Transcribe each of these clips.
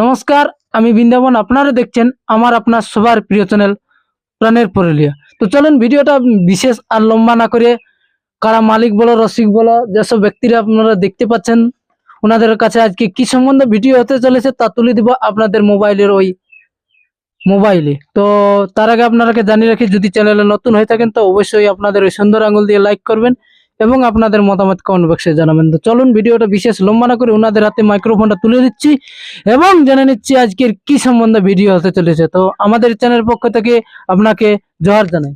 নমস্কার, আমি বৃন্দাবন। আপনারা দেখছেন আমার আপনার সবার প্রিয় চ্যানেল প্রাণের পরলিয়া। তো চলুন, ভিডিওটা বিশেষ আর লম্বা না করে কারা মালিক বলো, রসিক বলো, যেসব ব্যক্তিরা আপনারা দেখতে পাচ্ছেন, ওনাদের কাছে আজকে কি সম্বন্ধে ভিডিও হতে চলেছে তা তুলে দিব আপনাদের মোবাইলের ওই মোবাইলে। তো তার আগে আপনারাকে জানিয়ে রাখি, যদি চ্যানেলে নতুন হয়ে থাকেন তো অবশ্যই আপনাদের ওই সুন্দর আঙুল দিয়ে লাইক করবেন এবং আপনাদের মতামত কমেন্ট বক্সে জানাবেন। তো চলুন ভিডিওটা বিশেষ লম্বা না করে ওনাদের হাতে মাইক্রোফোনটা তুলে দিচ্ছি এবং জেনে নিচ্ছি আজকের কি সম্বন্ধে ভিডিও হতে চলেছে। তো আমাদের চ্যানেল পক্ষ থেকে আপনাকে জোহার জানাই।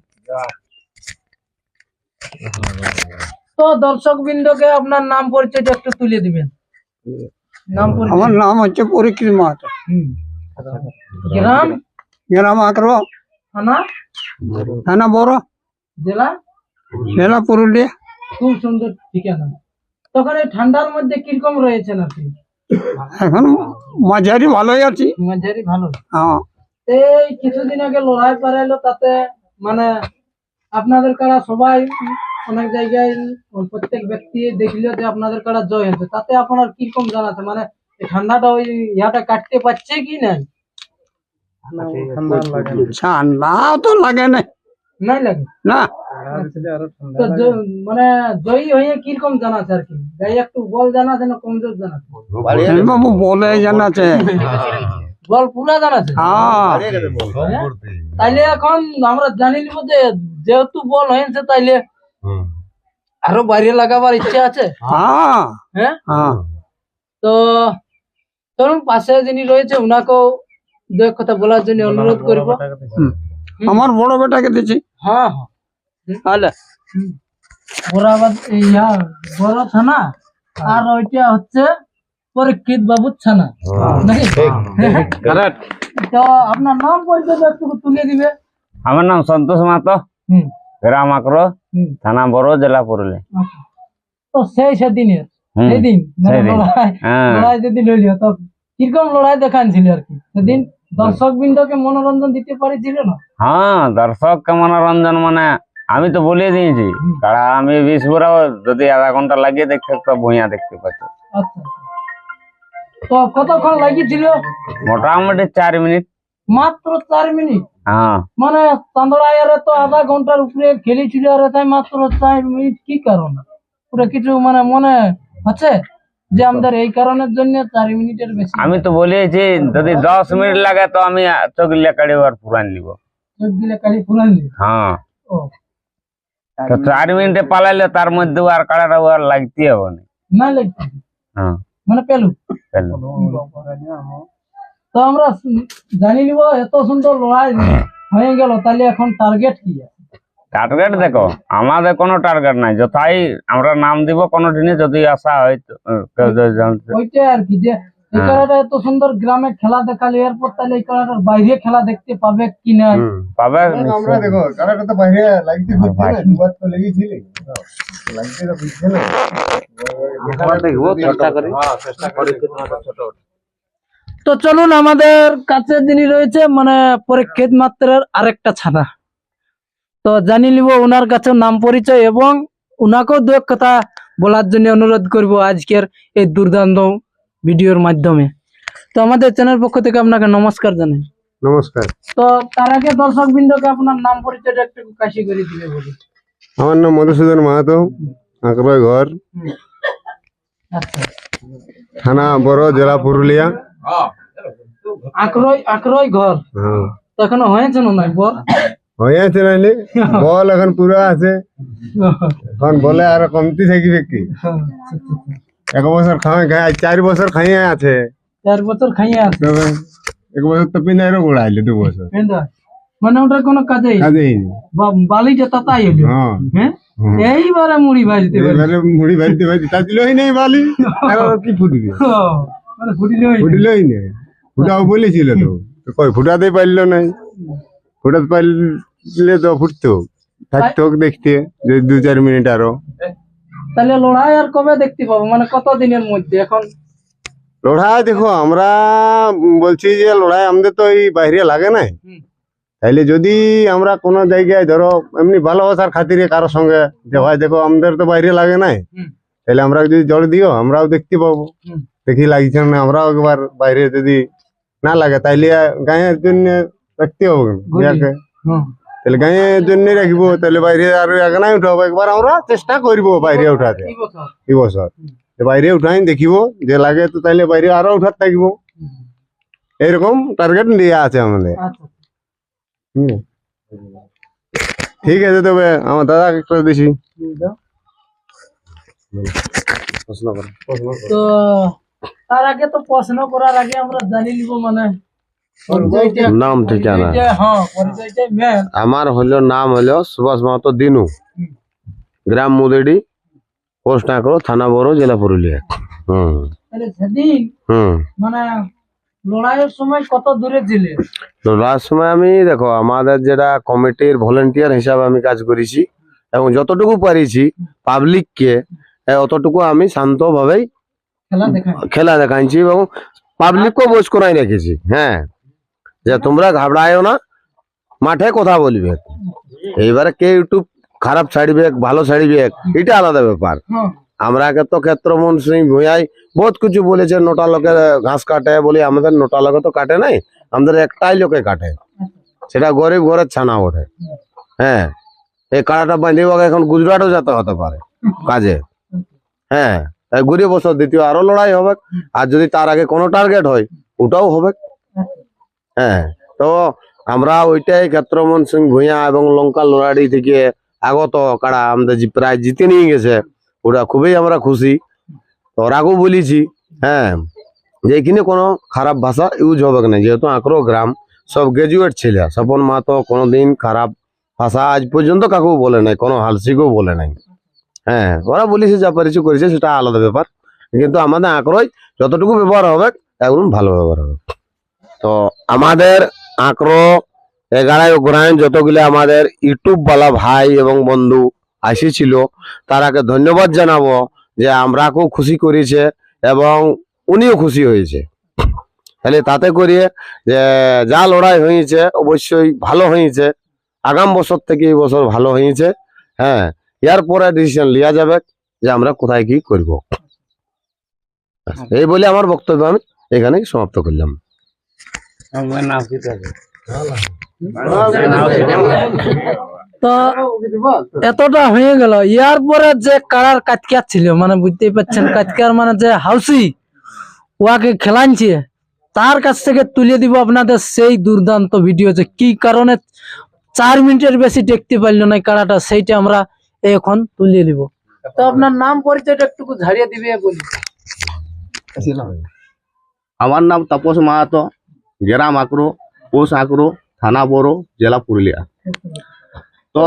তো দর্শক বিন্দুকে আপনার নাম পরিচয়টা একটু তুলে দিবেন। নাম পরিচয়। আমার নাম হচ্ছে পরিক্রিম মাহাতো। হুম। গ্রাম। গ্রাম আঁকড়ো থানা? থানা বড়। জেলা? জেলা পুরুলিয়া। খুব সুন্দর ঠিকানা। তখন এই ঠান্ডার মধ্যে কীরকম রয়েছেন আপনি? এখন মাঝারি ভালোই আছি। মাঝারি ভালো। হ্যাঁ। এই কিছুদিন আগে লড়াই পারাইলো তাতে মানে আপনাদের কারা সবাই অনেক জায়গায় প্রত্যেক ব্যক্তি দেখল যে আপনাদের কারা জয় হয়েছে। তাতে আপনার কীরকম জানাচ্ছে মানে এই ঠান্ডাটা ওই ইয়াটা কাটতে পারছে কি না। ঠান্ডা তো লাগে না। নাই লাগে? না। মানে জয়ী হয়ে কীরকম আর কি? একটু বল জানাচ্ছে না কমজোর বাবু বলে জানাছে বল পুরা জানাচ্ছে? হ্যাঁ। হ্যাঁ? তাইলে এখন আমরা জানি নিব যে যেহেতু বল হয়েছে তাইলে আরও বাইরে লাগাবার ইচ্ছা আছে? হ্যাঁ। হ্যাঁ? তো ধরুন পাশে যিনি রয়েছে ওনাকেও দু এক কথা বলার জন্য অনুরোধ করব। আমার বড় বেটাকে দিচ্ছি হ্যাঁ হ্যাঁ তাহলে ইয়া বড় থানা আর ওইটা হচ্ছে পরীক্ষিত বাবুর থানা নাকি তো আপনার নাম পরিচয় একটু তুলে দিবে আমার নাম সন্তোষ মাতো হুম গ্রাম আকরো থানা বড় জেলা আচ্ছা। তো সেই সেদিনের সেদিন লড়াই যেদিন হইল তো কীরকম লড়াই দেখানছিল আর কি? সেদিন দর্শক বৃন্দকে মনোরঞ্জন দিতে পারিছিল না? হ্যাঁ দর্শককে মনোরঞ্জন মানে আমি তো বলিয়ে দিয়েছি। কারণ আমি বিশ বড় যদি আধা ঘণ্টা লাগিয়ে দেখতে তো ভুঁইয়া দেখতে পাচ্ছ আচ্ছা তো কতক্ষণ লাগিয়েছিল? মোটামুটি চার মিনিট। মাত্র চার মিনিট? হ্যাঁ। মানে চান্দড়াইয়ারে তো আধা ঘণ্টার উপরে খেলেছিল আর তাই মাত্র চার মিনিট কি কারণ? পুরো কিছু মানে মনে আছে? যে আমাদের এই কারণের জন্য চার মিনিটের বেশি। আমি তো বলিয়েছি যদি দশ মিনিট লাগে তো আমি চকলিয়া কাড়ি আর পুরান নিব। চোখ কালি ফুলান হ্যাঁ। তো চার মিনিটে পালাইলে তার মধ্যে আর কাড়াটা আর লাগতে হবে না। হ্যাঁ। মানে পেলু? পেল। তো আমরা জানি নিব এত সুন্দর লড়াই হয়ে গেল তাহলে এখন টার্গেট কি আছে? টার্গেট দেখো আমাদের কোনো টার্গেট নাই। যথাই আমরা নাম দিব কোনো দিনে যদি আসা হয় ওইটা আর কি যে এই খেলাটা এত সুন্দর গ্রামে খেলা দেখালে এরপর তাহলে এই খেলাটার বাইরে খেলা দেখতে পাবে কি না? পাবে আমরা দেখো কারাটা তো বাইরে লাগতে হচ্ছে না দুবার তো লেগেছিলে লাগতে তো বুঝছে না দেখব চেষ্টা করি। তো চলুন আমাদের কাছে যিনি রয়েছে মানে পরীক্ষিত মাত্রার আরেকটা ছাড়া তো জানি নিব ওনার কাছে নাম পরিচয় এবং ওনাকেও দু এক কথা বলার জন্য অনুরোধ করব আজকের এই দুর্দান্ত ভিডিওর মাধ্যমে। তো আমাদের চ্যানেল পক্ষ থেকে আপনাকে নমস্কার জানাই। নমস্কার। তো তার আগে দর্শক বিন্দুকে আপনার নাম পরিচয়টা একটু কাশি করে দিলে বলি আমার নাম মধুসূদন মাহাতো আঁকড়য় ঘর থানা বড় জেলা পুরুলিয়া। আক্রয় আক্রয় ঘর? হ্যাঁ। তো এখনও হয়েছে না নাই বল হয়েছে নাইলে বল এখন পুরো আছে। এখন বলে আর কমতি থাকিবে কি? এক বছর খাওয়াই খাই চার বছর খাইয়ে আছে। চার বছর খাইয়ে আছে। এক বছর তো পিনাইরও গোড়াইলে দু বছর মানে ওটার কোনো কাজেই কাজেই নি। বালিটা তাতাই হলো হ্যাঁ হ্যাঁ এইবারে মুড়ি ভাজতে এবারে মুড়ি ভাজতে ভাজতে তা দিলই নেই বালি। এখন কি ফুটবে? মানে ফুটিলে হইল। ফুটিলই নেই। ফুটাও বলেছিল তো। তো কই ফুটাতে পারল নাই। ফুটাতে পারলে তো ফুটতো। থাকতো দেখতে যে দু চার মিনিট আরও। তাহলে লড়াই আর কবে দেখতে পাবো? মানে কত দিনের মধ্যে এখন? লড়াই দেখো আমরা বলছি যে লড়াই আমাদের তো এই বাইরে লাগে নাই। তাইলে যদি আমরা কোনো জায়গায় ধরো এমনি ভালোবাসার খাতিরে কারও সঙ্গে যে ভাই দেখো আমাদের তো বাইরে লাগে নাই। তাহলে আমরা যদি জল দিও আমরাও দেখতে পাবো। দেখি লাগছে না আমরাও একবার বাইরে যদি না লাগে তাইলে গায়ের জন্য দেখতে। হুম। তাহলে গায়ের জন্য রাখব তাহলে বাইরে আর এখানে উঠাবো একবার আমরা চেষ্টা করব বাইরে উঠাতে। এই বছর। বাইরে উঠাই দেখিব যে লাগে তো তাইলে বাইরে আরও উঠাতে থাকব। এরকম টার্গেট দেওয়া আছে আমাদের। আচ্ছা হুম। ঠিক আছে তবে আমার দাদা একটা দিছি। প্রশ্ন করো। তো তার আগে তো প্রশ্ন করার আগে আমরা জানি নিব মানে। নাম ঠিকানা। হ্যাঁ আমার হলো নাম হলো সুভাষ মাহাতো দিনু। গ্রাম মুদেডি পোস্ট আঁকড়ো থানা বড় জেলা পুরুলিয়া। হুম। হুম। মানে লড়াইয়ের সময় কত দূরে ছিলে? তো সময় আমি দেখো আমাদের যেটা কমিটির ভলেন্টিয়ার হিসাবে আমি কাজ করেছি এবং যতটুকু পারিছি পাবলিককে অতটুকু আমি শান্তভাবেই খেলা খেলা দেখাইছি এবং পাবলিককেও বোঝ করাই রেখেছি হ্যাঁ। যে তোমরা ঘাবড়ায়ও না, মাঠে কথা বলবে। এইবারে কে ইউটিউব খারাপ ছাড়বে, ভালো ছাড়বে, এটা আলাদা ব্যাপার। আমরাকে তো ক্ষেত্রমন সিং ভুঁয়াই বহুত কিছু বলেছে, নোটা লোকে ঘাস কাটে বলি, আমাদের নোটা লোকে তো কাটে নাই, আমাদের একটাই লোকে কাটে। সেটা গরিব ঘরের ছানা ওঠে হ্যাঁ এই কাড়াটা বাঁধিব এখন গুজরাটও যেতে হতে পারে কাজে। হ্যাঁ ঘুরে বছর দ্বিতীয় আরও লড়াই হবে, আর যদি তার আগে কোনো টার্গেট হয়, ওটাও হবে। হ্যাঁ তো আমরা ওইটাই ক্ষেত্রমন সিং ভুঁইয়া এবং লঙ্কা লড়াড়ি থেকে আগত, কারা আমাদের প্রায় জিতে নিয়ে গেছে ওটা খুবই আমরা খুশি। তো ওরাকেও বলেছি হ্যাঁ যে এখানে কোনো খারাপ ভাষা ইউজ হবে না, যেহেতু আঁকড়ো গ্রাম, সব গ্রাজুয়েট ছেলে, স্বপন মাহাতো কোনোদিন খারাপ ভাষা আজ পর্যন্ত কাকেও বলে নাই, কোনো হালসিকেও বলে নাই। হ্যাঁ ওরা বলেছে যা পারিছে করেছে, সেটা আলাদা ব্যাপার, কিন্তু আমাদের আঁকড়োয় যতটুকু ব্যবহার হবে, একদম ভালো ব্যবহার হবে। তো আমাদের আঁকড়ো এগারায় গ্রাম যতগুলো আমাদের ইউটিউব বালা ভাই এবং বন্ধু আসিছিল, তারাকে ধন্যবাদ জানাব যে আমরাকেও খুশি করেছে এবং উনিও খুশি হয়েছে। তাহলে তাতে করিয়ে যে যা লড়াই হয়েছে অবশ্যই ভালো হয়েছে, আগাম বছর থেকে এই বছর ভালো হয়েছে হ্যাঁ ইয়ার পরে ডিসিশন লিয়া যাবে যে আমরা কোথায় কি করব। এই বলে আমার বক্তব্য আমি এখানেই সমাপ্ত করলাম। তো এতটা হয়ে গেল। ইয়ার পরে যে কারার কাতকিয়ার ছিল মানে বুঝতেই পারছেন কাতকিয়ার মানে যে হাউসি ওয়াকে খেলানছে তার কাছ থেকে তুলে দিব আপনাদের সেই দুর্দান্ত ভিডিও যে কি কারণে চার মিনিটের বেশি দেখতে পারল না কারাটা সেইটা আমরা এখন তুলে দিব। তো আপনার নাম পরিচয়টা একটু ঝাড়িয়ে দিবে বলি। আমার নাম তাপস মাহাতো। গ্রাম আঁকড়ো পোষ আঁকড়ো থানা বড় জেলা পুরুলিয়া। তো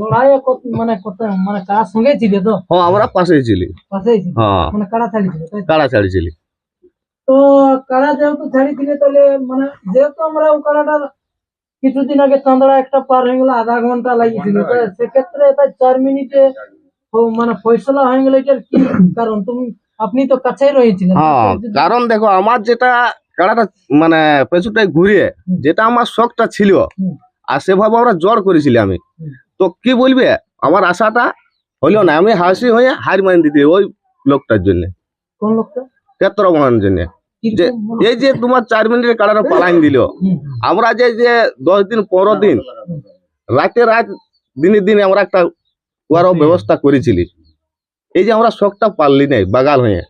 লড়াই মানে মানে কার সঙ্গে ছিল তো? হ্যাঁ আমরা পাশেই ছিলি। হ্যাঁ। মানে? কাড়া ছাড়িছিলি তো? কারা যেহেতু ছাড়িয়েছিল তাহলে মানে যেহেতু আমরা ও কারাটার কিছুদিন আগে চাঁদড়া একটা পার হয়ে গেল আধা ঘণ্টা লাগিয়েছিল সেক্ষেত্রে এটা চার মিনিটে মানে ফয়সলা হয়ে গেল এটার কি কারণ? তুমি আপনি তো কাছেই রয়েছিলেন। হ্যাঁ কারণ দেখো আমার যেটা কাড়াটা মানে পেছুটাই ঘুরিয়ে যেটা আমার শখটা ছিল আর সেভাবে আমরা জড় করেছিলি আমি। তো কি বলবে? আমার আশাটা হইল না আমি হাসি হয়ে হার মান দিতে ওই লোকটার জন্য। কোন লোকটা? ক্ষেত্র মহানের জন্য। যে এই যে তোমার চার মিনিটের কাড়াটা পালাইন দিল আমরা যে যে দশ দিন পনেরো দিন রাতে রাত দিনে দিনে আমরা একটা ওয়ারও ব্যবস্থা করেছিলি। এই যে আমরা শখটা পারলি নাই বাগাল হয়ে।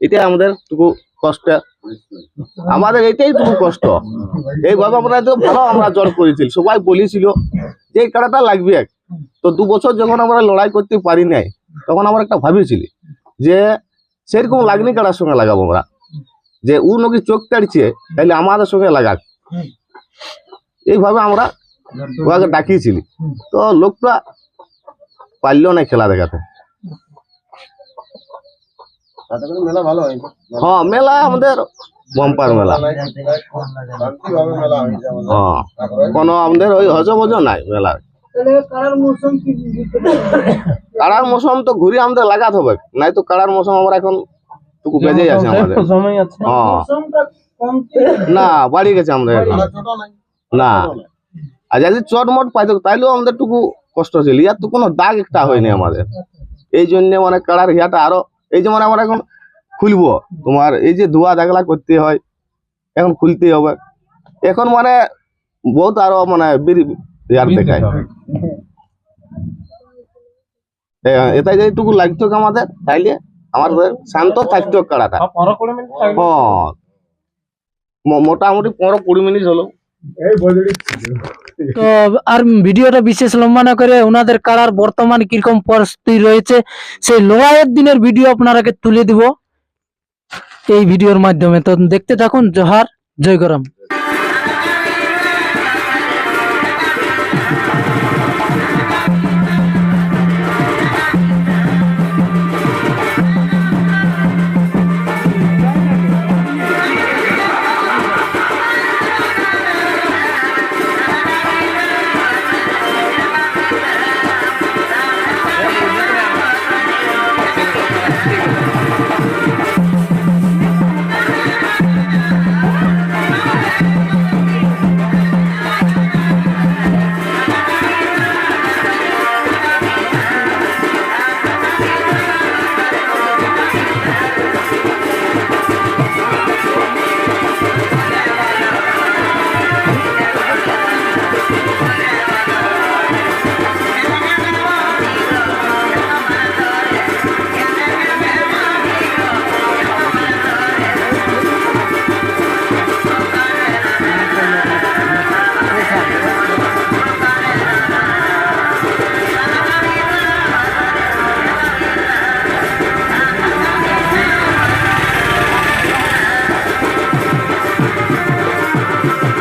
এটা আমাদের টুকু কষ্ট। আমাদের এটাই টুকু কষ্ট। এইভাবে আমরা তো ভালো আমরা জড় করেছিল। সবাই বলেছিল যে এই লাগবে। তো দু বছর যখন আমরা লড়াই করতে পারি নাই, তখন আমরা একটা ভাবিছিলি যে সেরকম লাগনি কাড়ার সঙ্গে লাগাবো আমরা। যে ও নাকি চোখ কাটছে তাহলে আমাদের সঙ্গে লাগাক। এইভাবে আমরা ওকে ডাকিয়েছিলি। তো লোকটা পারল না খেলা দেখাতে। মেলা ভালো হ্যাঁ। মেলা আমাদের বম্পার মেলা। হ্যাঁ কোনো আমাদের ওই হজবজ নাই মেলা? কাড়ার মৌসুম তো ঘুরে আমাদের লাগাতে হবে। নাই তো কাড়ার মৌসুম আমরা এখন টুকু বেজে আছে আমাদের হ্যাঁ। না বাড়ি গেছে আমাদের না। আর যদি চটমট পাইতো তাইলেও আমাদের টুকু কষ্ট ছিল। ইয়ার তো কোনো দাগ একটা হয়নি আমাদের। এই জন্য মানে কাড়ার হিয়াটা আরও এই যেমন আমার এখন খুলবো। তোমার এই যে ধোয়া দাগলা করতে হয় এখন খুলতে হবে। এখন মানে বহুত আরও মানে ইয়ার দেখায়। এটাই যেটুকু লাগতো আমাদের তাইলে আমাদের শান্ত থাকতো কাড়াটা হ্যাঁ ম- মোটামুটি পনেরো কুড়ি মিনিট হলো। তো আর ভিডিওটা বিশেষ লম্বা না করে ওনাদের কারার বর্তমান কীরকম পরিস্থিতি রয়েছে, সেই লড়াইয়ের দিনের ভিডিও আপনারাকে তুলে দিব এই ভিডিওর মাধ্যমে। তো দেখতে থাকুন, জোহার, জয় গরম।